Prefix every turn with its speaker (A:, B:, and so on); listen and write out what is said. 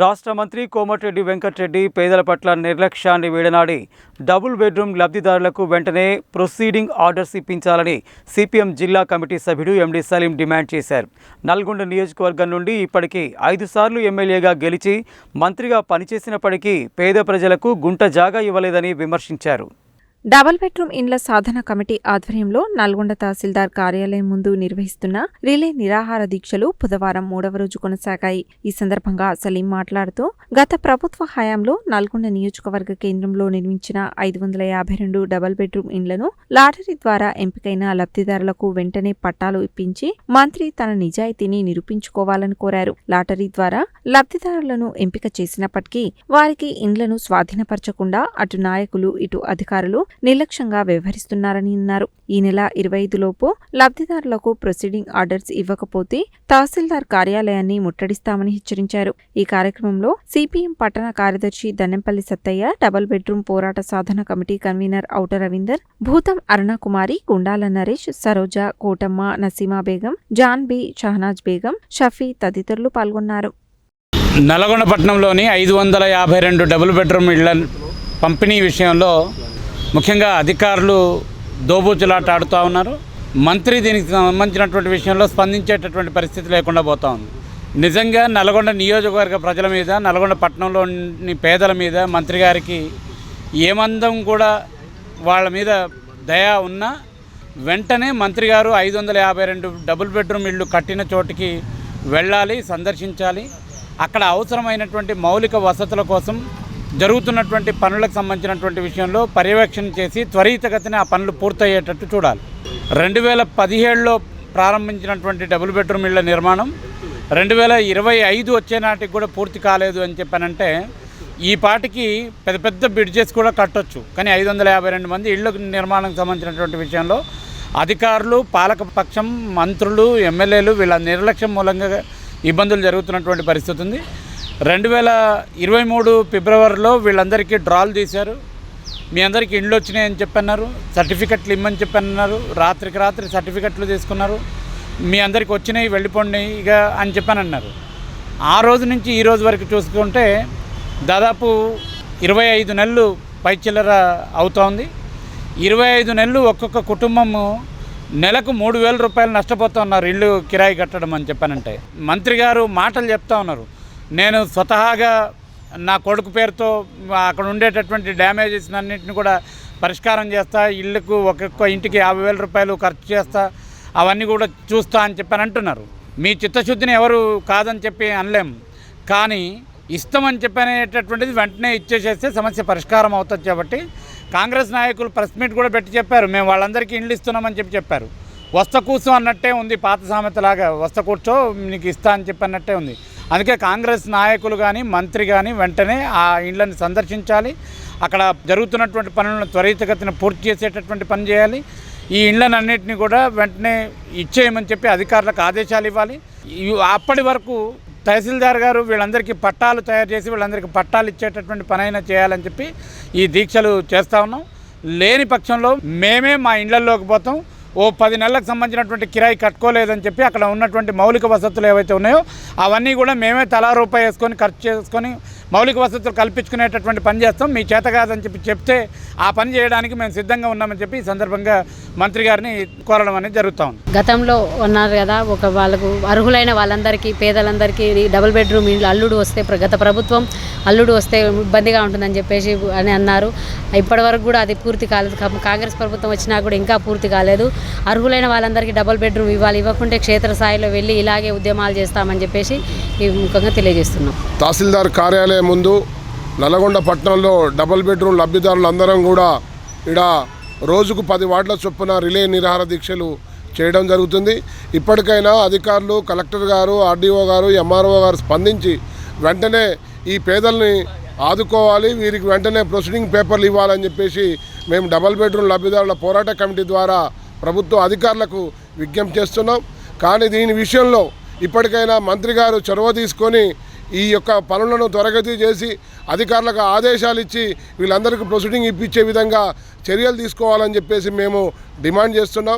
A: రాష్ట్ర మంత్రి కోమటిరెడ్డి వెంకటరెడ్డి పేదల పట్ల నిర్లక్ష్యాన్ని వీడనాడి డబుల్ బెడ్రూమ్ లబ్ధిదారులకు వెంటనే ప్రొసీడింగ్ ఆర్డర్స్ ఇప్పించాలని సిపిఎం జిల్లా కమిటీ సభ్యుడు ఎండి సలీం డిమాండ్ చేశారు. నల్గొండ నియోజకవర్గం నుండి ఇప్పటికీ ఐదు సార్లు ఎమ్మెల్యేగా గెలిచి మంత్రిగా పనిచేసినప్పటికీ పేద ప్రజలకు గుంట జాగా ఇవ్వలేదని విమర్శించారు.
B: డబల్ బెడ్రూమ్ ఇండ్ల సాధన కమిటీ ఆధ్వర్యంలో నల్గొండ తహసీల్దార్ కార్యాలయం ముందు నిర్వహిస్తున్న రిలే నిరాహార దీక్షలు బుధవారం మూడవ రోజు కొనసాగాయి. ఈ సందర్భంగా సలీం మాట్లాడుతూ గత ప్రభుత్వ హయాంలో నల్గొండ నియోజకవర్గ కేంద్రంలో నిర్మించిన ఐదు వందల యాభై రెండు డబల్ బెడ్రూమ్ ఇండ్లను లాటరీ ద్వారా ఎంపికైన లబ్ధిదారులకు వెంటనే పట్టాలు ఇప్పించి మంత్రి తన నిజాయితీని నిరూపించుకోవాలని కోరారు. లాటరీ ద్వారా లబ్ధిదారులను ఎంపిక చేసినప్పటికీ వారికి ఇండ్లను స్వాధీనపరచకుండా అటు నాయకులు ఇటు అధికారులు నిర్లక్ష్యంగా వ్యవహరిస్తున్నారని అన్నారు. ఈ నెల ఇరవై ఐదులోపు లబ్ధిదారులకు ప్రొసీడింగ్ ఆర్డర్స్ ఇవ్వకపోతే తహసీల్దార్ కార్యాలయాన్ని ముట్టడిస్తామని హెచ్చరించారు. ఈ కార్యక్రమంలో సిపిఎం పట్టణ కార్యదర్శి దన్నెంపల్లి సత్తయ్య డబుల్ బెడ్రూమ్ పోరాట సాధన committee convener ఔట Ravinder Bhootham Arunakumari Gundala Naresh Saroja Kotamma Naseema Begum John Bi Shahnaz Begum Shafi తదితరులు పాల్గొన్నారు.
C: నల్గొండ పట్టణంలోని ఐదు వందల యాభై రెండు డబుల్ బెడ్రూమ్ ఇళ్ళ పంపిణీ విషయంలో ముఖ్యంగా అధికారులు దోబూచులాట ఆడుతూ ఉన్నారు. మంత్రి దీనికి సంబంధించినటువంటి విషయంలో స్పందించేటటువంటి పరిస్థితి లేకుండా పోతా ఉంది. నిజంగా నల్గొండ నియోజకవర్గ ప్రజల మీద నల్గొండ పట్టణంలోని పేదల మీద మంత్రి గారికి ఏమందం కూడా వాళ్ళ మీద దయ ఉన్నా వెంటనే మంత్రి గారు ఐదు వందల యాభై రెండు డబుల్ బెడ్రూమ్ ఇళ్ళు కట్టిన చోటికి వెళ్ళాలి సందర్శించాలి. అక్కడ అవసరమైనటువంటి మౌలిక వసతుల కోసం జరుగుతున్నటువంటి పనులకు సంబంధించినటువంటి విషయంలో పర్యవేక్షణ చేసి త్వరితగతిన ఆ పనులు పూర్తయ్యేటట్టు చూడాలి. రెండు వేల పదిహేడులో ప్రారంభించినటువంటి డబుల్ బెడ్రూమ్ ఇళ్ళ నిర్మాణం రెండు వేల ఇరవై ఐదు వచ్చే నాటికి కూడా పూర్తి కాలేదు అని చెప్పానంటే ఈ పాటికి పెద్ద పెద్ద బ్రిడ్జెస్ కూడా కట్టొచ్చు. కానీ ఐదు వందల యాభై రెండు మంది ఇళ్ళ నిర్మాణం సంబంధించినటువంటి విషయంలో అధికారులు పాలకపక్షం మంత్రులు ఎమ్మెల్యేలు వీళ్ళ నిర్లక్ష్యం మూలంగా ఇబ్బందులు జరుగుతున్నటువంటి పరిస్థితి ఉంది. రెండు వేల ఇరవై మూడు ఫిబ్రవరిలో వీళ్ళందరికీ డ్రాలు తీశారు. మీ అందరికీ ఇండ్లు వచ్చినాయని చెప్పన్నారు. సర్టిఫికెట్లు ఇమ్మని చెప్పన్నారు. రాత్రికి రాత్రి సర్టిఫికెట్లు తీసుకున్నారు. మీ అందరికి వచ్చినాయి వెళ్ళిపోండి ఇక అని చెప్పానన్నారు. ఆ రోజు నుంచి ఈ రోజు వరకు చూసుకుంటే దాదాపు ఇరవై ఐదు నెలలు పైచిల్లర అవుతోంది ఇరవై ఐదు నెలలు ఒక్కొక్క కుటుంబము నెలకు మూడు వేల రూపాయలు నష్టపోతున్నారు ఇల్లు కిరాయి కట్టడం అని చెప్పానంటే. మంత్రి గారు మాటలు చెప్తా ఉన్నారు. నేను స్వతహాగా నా కొడుకు పేరుతో అక్కడ ఉండేటటువంటి డ్యామేజెస్ అన్నింటిని కూడా పరిష్కారం చేస్తా ఇళ్ళకు ఒక్కొక్క ఇంటికి యాభై వేల రూపాయలు ఖర్చు చేస్తా అవన్నీ కూడా చూస్తా అని చెప్పని అంటున్నారు. మీ చిత్తశుద్ధిని ఎవరు కాదని చెప్పి అనలేం కానీ ఇస్తామని చెప్పనేటటువంటిది వెంటనే ఇచ్చేసేస్తే సమస్య పరిష్కారం అవుతుంది కాబట్టి కాంగ్రెస్ నాయకులు ప్రెస్ మీట్ కూడా పెట్టి చెప్పారు. మేము వాళ్ళందరికీ ఇండ్లు ఇస్తున్నామని చెప్పి చెప్పారు. వస్త కూర్చో అన్నట్టే ఉంది పాత సామెతలాగా. వస్త కూర్చో నీకు ఇస్తా అని చెప్పి అన్నట్టే ఉంది. అందుకే కాంగ్రెస్ నాయకులు కానీ మంత్రి కానీ వెంటనే ఆ ఇండ్లను సందర్శించాలి. అక్కడ జరుగుతున్నటువంటి పనులను త్వరితగతిన పూర్తి చేసేటటువంటి పని చేయాలి. ఈ ఇండ్లను అన్నింటినీ కూడా వెంటనే ఇచ్చేయమని చెప్పి అధికారులకు ఆదేశాలు ఇవ్వాలి. అప్పటి వరకు తహసీల్దార్ గారు వీళ్ళందరికీ పట్టాలు తయారు చేసి వీళ్ళందరికీ పట్టాలు ఇచ్చేటటువంటి పనైనా చేయాలని చెప్పి ఈ దీక్షలు చేస్తూ ఉన్నాం. లేని పక్షంలో మేమే మా ఇళ్ళలోకి పోతాం. ఓ పది నెలలకు సంబంధించినటువంటి కిరాయి కట్టుకోలేదని చెప్పి అక్కడ ఉన్నటువంటి మౌలిక వసతులు ఏవైతే ఉన్నాయో అవన్నీ కూడా మేమే తలా రూపాయి వేసుకొని ఖర్చు చేసుకొని మౌలిక వసతులు కల్పించుకునేటటువంటి పని చేస్తాం. మీ చేత కాదని చెప్పి చెప్తే ఆ పని చేయడానికి మేము సిద్ధంగా ఉన్నామని చెప్పి ఈ సందర్భంగా మంత్రి గారిని కోరడం అనేది జరుగుతూ ఉంది.
D: గతంలో ఉన్నారు కదా ఒక వాళ్ళకు అర్హులైన వాళ్ళందరికీ పేదలందరికీ డబుల్ బెడ్రూమ్ ఇల్లు అల్లుడు వస్తే గత ప్రభుత్వం అల్లుడు వస్తే ఇబ్బందిగా ఉంటుందని చెప్పేసి అని అన్నారు. ఇప్పటివరకు కూడా అది పూర్తి కాలేదు. కాంగ్రెస్ ప్రభుత్వం వచ్చినా కూడా ఇంకా పూర్తి కాలేదు. అర్హులైన వాళ్ళందరికీ డబుల్ బెడ్రూమ్ ఇవ్వాలి ఇవ్వకుంటే క్షేత్రస్థాయిలో వెళ్ళి ఇలాగే ఉద్యమాలు చేస్తామని చెప్పేసి ఈ ముఖంగా తెలియజేస్తున్నాం.
E: తహసీల్దార్ కార్యాలయం ముందు నల్గొండ పట్టణంలో డబుల్ బెడ్రూమ్ లబ్ధిదారులందరం కూడా ఇడ రోజుకు పది వార్డుల చొప్పున రిలే నిరాహార దీక్షలు చేయడం జరుగుతుంది. ఇప్పటికైనా అధికారులు కలెక్టర్ గారు ఆర్డీఓ గారు ఎంఆర్ఓ గారు స్పందించి వెంటనే ఈ పేదల్ని ఆదుకోవాలి వీరికి వెంటనే ప్రొసీడింగ్ పేపర్లు ఇవ్వాలని చెప్పేసి మేము డబల్ బెడ్రూమ్ లబ్ధిదారుల పోరాట కమిటీ ద్వారా ప్రభుత్వ అధికారులకు విజ్ఞప్తి చేస్తున్నాం. కానీ దీని విషయంలో ఇప్పటికైనా మంత్రి గారు చొరవ తీసుకొని ఈ యొక్క పనులను త్వరగతి చేసి అధికారులకు ఆదేశాలు ఇచ్చి వీళ్ళందరికీ ప్రొసీడింగ్ ఇప్పించే విధంగా చర్యలు తీసుకోవాలని చెప్పేసి మేము డిమాండ్ చేస్తున్నాం.